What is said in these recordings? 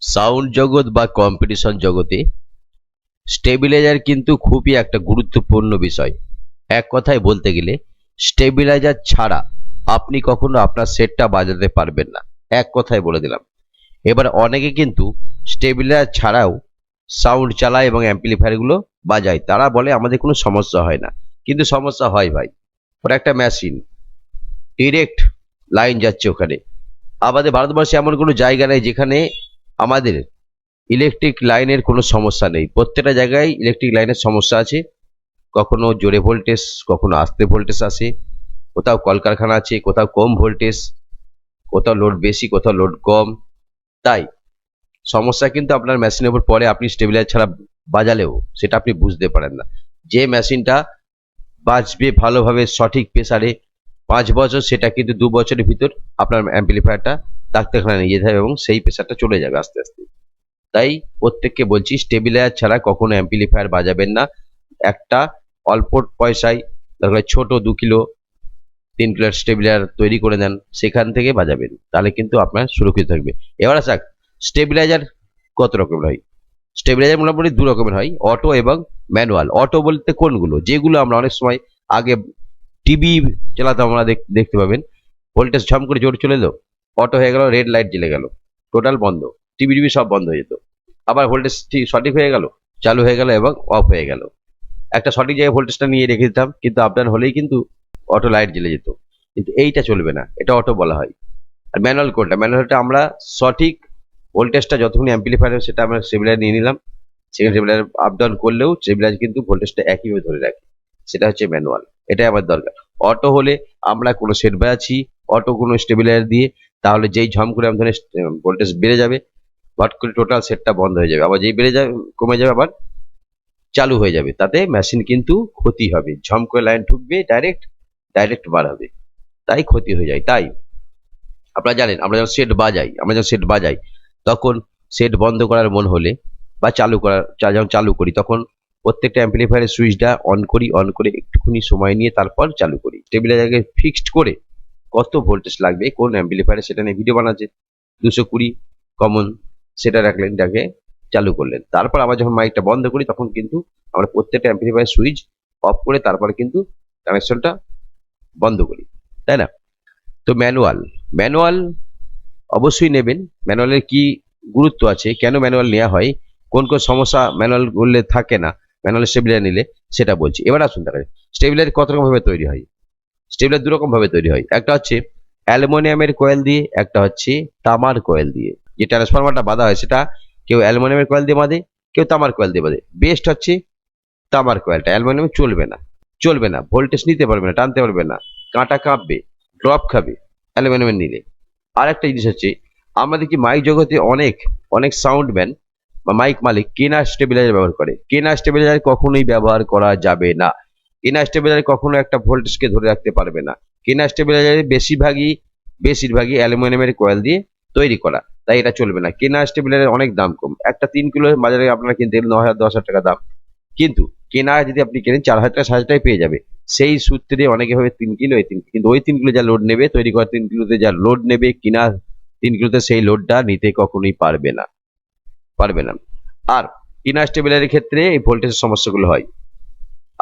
Sound জগৎ বা competition জগতে স্টেবিলাইজার কিন্তু খুবই একটা গুরুত্বপূর্ণ বিষয়। এক কথায় বলতে গেলে, স্টেবিলাইজার ছাড়া আপনি কখনো আপনার সেটটা বাজাতে পারবেন না। এক কথায় বলে দিলাম। এবার অনেকে কিন্তু স্টেবিলাইজার ছাড়াও সাউন্ড চালায় এবং অ্যাম্পলিফায়ারগুলো বাজায়। তারা বলে, আমাদের কোনো সমস্যা হয় না। কিন্তু সমস্যা হয় ভাই। ওটা একটা মেশিন ডিরেক্ট লাইন যাচ্ছে ওখানে। আমাদের ভারতবর্ষে এমন কোনো জায়গা নেই যেখানে আমাদের ইলেকট্রিক লাইনের কোনো সমস্যা নেই। প্রত্যেকটা জায়গায় ইলেকট্রিক লাইনের সমস্যা আছে। কখনো জোরে ভোল্টেজ কখনো আস্তে ভোল্টেজ আসে। কোথাও কলকারখানা আছে, কোথাও কম ভোল্টেজ কোথাও লোড বেশি, কোথাও লোড কম। তাই সমস্যা কিন্তু আপনার মেশিনের উপর পরে আপনি স্টেবিলাইজার ছাড়া বাজালেও সেটা আপনি বুঝতে পারেন না। যে মেশিনটা বাজবে ভালোভাবে সঠিক প্রেসারে পাঁচ বছর, সেটা কিন্তু দু বছরের ভিতর আপনার অ্যাম্পলিফায়ারটা ডাক্তারখানায় নিয়ে যেতে হবে এবং সেই প্রেসারটা চলে যাবে আস্তে আস্তে। তাই প্রত্যেককে বলছি স্টেবিলাইজার ছাড়া কখনো অ্যাম্পলিফায়ার বাজাবেন না। একটা অল্প পয়সায় তারপরে ছোট দু কিলো, তিন কিলোর স্টেবিলাইজার তৈরি করে দেন সেখান থেকে বাজাবেন। তাহলে কিন্তু আপনার সুরক্ষিত থাকবে। এবার আসা স্টেবিলাইজার কত রকমের হয়? স্টেবিলাইজার মোটামুটি দু রকমের হয় অটো এবং ম্যানুয়াল অটো বলতে কোনগুলো? যেগুলো আমরা অনেক সময় আগে টিভি চালাতাম, আমরা দেখ- দেখতে পাবেন। ভোল্টেজ ঝম করে জোর চলে এলো। অটো হয়ে গেল রেড লাইট জ্বলে গেল। টোটাল বন্ধ। টিভি টিভি সব বন্ধ হয়ে যেত। আবার ভোল্টেজ ঠিক সঠিক হয়ে গেল, চালু হয়ে গেল এবং অফ হয়ে গেল। একটা সঠিক জায়গায় ভোল্টেজটা নিয়ে রেখে দিতাম, কিন্তু আপ ডাউন হলেই কিন্তু অটো লাইট জ্বলে যেত। কিন্তু এইটা চলবে না, এটা অটো বলা হয়। আর ম্যানুয়াল কোনটা ম্যানুয়ালটা আমরা সঠিক ভোল্টেজটা যতক্ষণ অ্যাম্পলিফায়ার সেটা আমরা স্টেবিলাইজার নিয়ে নিলাম। সেখানে স্টেবিলাইজার আপ ডাউন করলেও স্টেবিলাইজার কিন্তু ভোল্টেজটা একইভাবে ধরে রাখে। সেটা হচ্ছে ম্যানুয়াল এটাই আমার দরকার। অটো হলে আমরা কোনো সেট বাজাচ্ছি অটো কোনো স্টেবিলাইজার দিয়ে তাহলে যেই ঝম করে আমাদের ভোল্টেজ বেড়ে যাবে, হট করে টোটাল সেটটা বন্ধ হয়ে যাবে। আবার যেই বেড়ে যাবে, কমে যাবে, আবার চালু হয়ে যাবে। তাতে মেশিন কিন্তু ক্ষতি হবে। ঝম করে লাইন ঢুকবে ডাইরেক্ট ডাইরেক্ট বার হবে। তাই ক্ষতি হয়ে যায়। তাই আপনারা জানেন, আমরা যখন সেট বাজাই, আমরা যখন সেট বাজাই, তখন সেট বন্ধ করার মন হলে বা চালু করার যখন চালু করি, তখন প্রত্যেকটা অ্যাম্পলিফায়ারের সুইচটা অন করি অন করে একটুখানি সময় নিয়ে তারপর চালু করি। স্টেবিলাইজারকে ফিক্সড করে কত ভোল্টেজ লাগবে, কোন অ্যাম্পলিফায়ারে সেটা নিয়ে ভিডিও বানাচ্ছে, দুশো কুড়ি কমন সেটা রাখলেন, এটাকে চালু করলেন। তারপর আবার যখন মাইকটা বন্ধ করি, তখন কিন্তু আমরা প্রত্যেকটা অ্যাম্পলিফায়ার সুইচ অফ করে তারপরে কিন্তু কানেকশনটা বন্ধ করি, তাই না? তো ম্যানুয়াল ম্যানুয়াল অবশ্যই নেবেন। ম্যানুয়ালের কি গুরুত্ব আছে? কেন ম্যানুয়াল নেওয়া হয়? কোন কোন সমস্যা ম্যানুয়াল করলে থাকে না? ম্যানুয়াল স্টেবিলার নিলে সেটা বলছি। এবার আসুন তাহলে স্টেবিলার কত রকম ভাবে তৈরি হয়? স্টেবিলার দু রকম ভাবে তৈরি হয়। একটা হচ্ছে অ্যালুমিনিয়ামের কয়েল দিয়ে, একটা হচ্ছে তামার কয়েল দিয়ে। যে ট্রান্সফরমারটা বাঁধা হয় সেটা কেউ অ্যালুমিনিয়ামের কয়েল দিয়ে বাঁধে, কেউ তামার কয়েল দিয়ে বাঁধে। বেস্ট হচ্ছে তামার কয়েলটা। অ্যালুমিনিয়াম চলবে না। চলবে না। ভোল্টেজ নিতে পারবে না, টানতে পারবে না। কাঁটা কাঁপবে ড্রপ খাবে অ্যালুমিনিয়ামের নিলে। আর একটা জিনিস হচ্ছে, আমাদের কি মাইক জগতে অনেক অনেক সাউন্ডম্যান বা মাইক মালিক কেনা স্টেবিলাইজার ব্যবহার করে। কেনা স্টেবিলাইজার কখনোই ব্যবহার করা যাবে না। কেনা স্টেবিলাইজার কখনো একটা ভোল্টেজকে ধরে রাখতে পারবে না। কেনা বেশিরভাগই বেশিরভাগই অ্যালুমিনিয়ামের কয়েল দিয়ে তৈরি করা। তাই এটা চলবে না। কেনা স্টেবিলাইজার অনেক দাম কম। একটা তিন কিলো বাজারে আপনারা কিনতে গেলে ন হাজার, দশ হাজার টাকা দাম। কিন্তু কেনা যদি আপনি কেনেন, চার হাজার টাকা, সাড়ে পেয়ে যাবে। সেই সূত্রে অনেকে ভাবে তিন কিলো এই তিন কিন্তু ওই তিন কিলো যা লোড নেবে, তৈরি করা তিন কিলোতে যা লোড নেবে, কিনা তিন কিলোতে সেই লোডটা নিতে কখনোই পারবে না। পারবে না। আর কিনা স্টেবিলারের ক্ষেত্রে এই ভোল্টেজের সমস্যাগুলো হয়।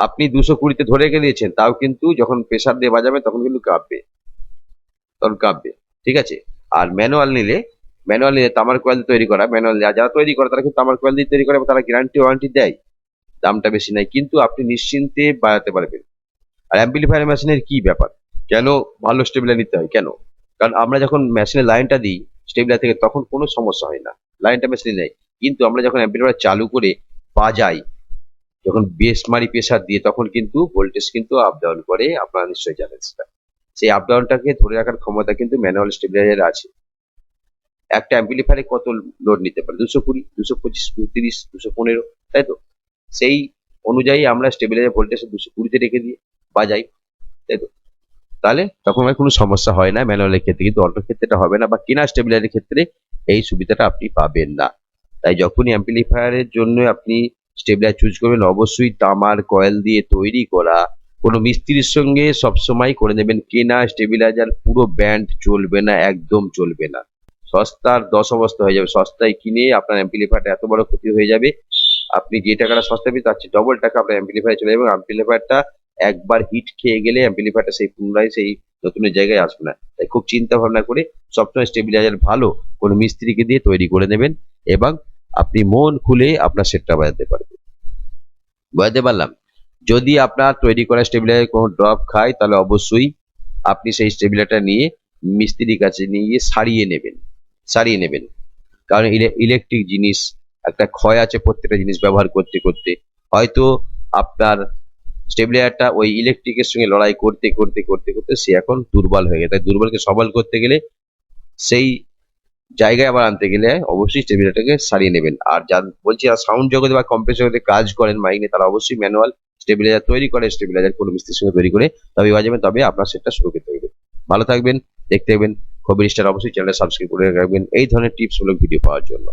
আপনি দুশো কুড়িতে ধরে রেখে দিয়েছেন তাও কিন্তু যখন প্রেশার দিয়ে বাজাবে তখন কিন্তু কাঁপবে। তখন কাঁপবে, ঠিক আছে? আর ম্যানুয়াল নিলে ম্যানুয়াল নিলে তামার কয়েল তৈরি করা ম্যানুয়াল যারা তৈরি করে তারা কিন্তু তামার কয়েল দিয়ে তৈরি করে তারা গ্যারান্টি ওয়ারেন্টি দেয়। দামটা বেশি নাই, কিন্তু আপনি নিশ্চিন্তে বাজাতে পারবেন। আর অ্যাম্পলিফায়ার মেশিনের কি ব্যাপার? কেন ভালো স্টেবিলার নিতে হয়? কেন? কারণ আমরা যখন মেশিনের লাইনটা দিই স্টেবিলার থেকে তখন কোনো সমস্যা হয় না। লাইনটা মেশিনে নেই। কিন্তু আমরা যখন অ্যাম্পলিফায়ার চালু করে বাজাই যখন বেস মারি প্রেসার দিয়ে, তখন কিন্তু ভোল্টেজ কিন্তু আপ ডাউন করে, আপনারা নিশ্চয়ই জানেন সেটা। সেই আপ ডাউনটাকে ধরে রাখার ক্ষমতা কিন্তু ম্যানুয়াল স্টেবিলাইজার আছে। একটা অ্যাম্পলিফায়ারে কত লোড নিতে পারে? দুশো কুড়ি, দুশো পঁচিশ তিরিশ, দুশো পনেরো, তাই তো? সেই অনুযায়ী আমরা স্টেবিলাইজার ভোল্টেজ দুশো কুড়িতে রেখে দিয়ে বাজাই, তাই তো? তাহলে তখন আর কোনো সমস্যা হয় না ম্যানুয়ালের ক্ষেত্রে, কিন্তু অটোর ক্ষেত্রে এটা হবে না, বা কিনা স্টেবিলাইজারের ক্ষেত্রে এই সুবিধাটা আপনি পাবেন না। তাই যখনই অ্যাম্পলিফায়ারের জন্য আপনি স্টেবিলাইজার চুজ করবেন। অবশ্যই তামার কয়েল দিয়ে তৈরি করা কোনো মিস্ত্রির সঙ্গে সবসময় করে নেবেন। কেনা স্টেবিলাইজার পুরো ব্যান্ড চলবে না, একদম চলবে না। সস্তার দশ অবস্থা হয়ে যাবে। সস্তায় কিনে আপনার অ্যাম্পিলিফায়ারটা এত বড় ক্ষতি হয়ে যাবে। আপনি যে টাকাটা সস্তা পেয়ে তার চেয়ে ডবল টাকা আপনার অ্যাম্পিলিফায়ার চলে যাবে অ্যাম্পিলিফায়ারটা একবার হিট খেয়ে গেলে অ্যাম্পিলিফায়ারটা সেই পুনরায় সেই নতুনের জায়গায় আসবে না। তাই খুব চিন্তা ভাবনা করে সবসময় স্টেবিলাইজার ভালো কোনো মিস্ত্রিকে দিয়ে তৈরি করে নেবেন এবং আপনি মন খুলে আপনার সেটটা বাজাতে পারবেন। বাজাতে পারলাম। যদি আপনার তৈরি করা স্টেবিলাইজার কোনো ড্রপ খায়, তাহলে অবশ্যই আপনি সেই স্টেবিলাইজারটা নিয়ে মিস্ত্রির কাছে নিয়ে সারিয়ে নেবেন সারিয়ে নেবেন। কারণ ইলেকট্রিক জিনিস, একটা ক্ষয় আছে প্রত্যেকটা জিনিস ব্যবহার করতে করতে। হয়তো আপনার স্টেবিলাইজারটা ওই ইলেকট্রিকের সঙ্গে লড়াই করতে করতে করতে করতে সে এখন দুর্বল হয়ে গেছে। তাই দুর্বলকে সবল করতে গেলে সেই জায়গায় আবার আনতে গেলে অবশ্যই স্টেবিলাইজারটাকে সারিয়ে নেবেন। আর যা বলছি, আর সাউন্ড জগতে বা কম্প্রেসর কাজ করেন মাইক নিয়ে তারা অবশ্যই ম্যানুয়াল স্টেবিলাইজার তৈরি করে স্টেবিলাইজার কোনো মিস্ত্রির সঙ্গে তৈরি করে তবে বাজাবেন তবে আপনার সেটটা সুরক্ষিত হবে। ভালো থাকবেন, দেখতে থাকবেন খুব স্টার অবশ্যই চ্যানেল সাবস্ক্রাইব করে রাখবেন। এই ধরনের টিপস মূলক ভিডিও পাওয়ার জন্য।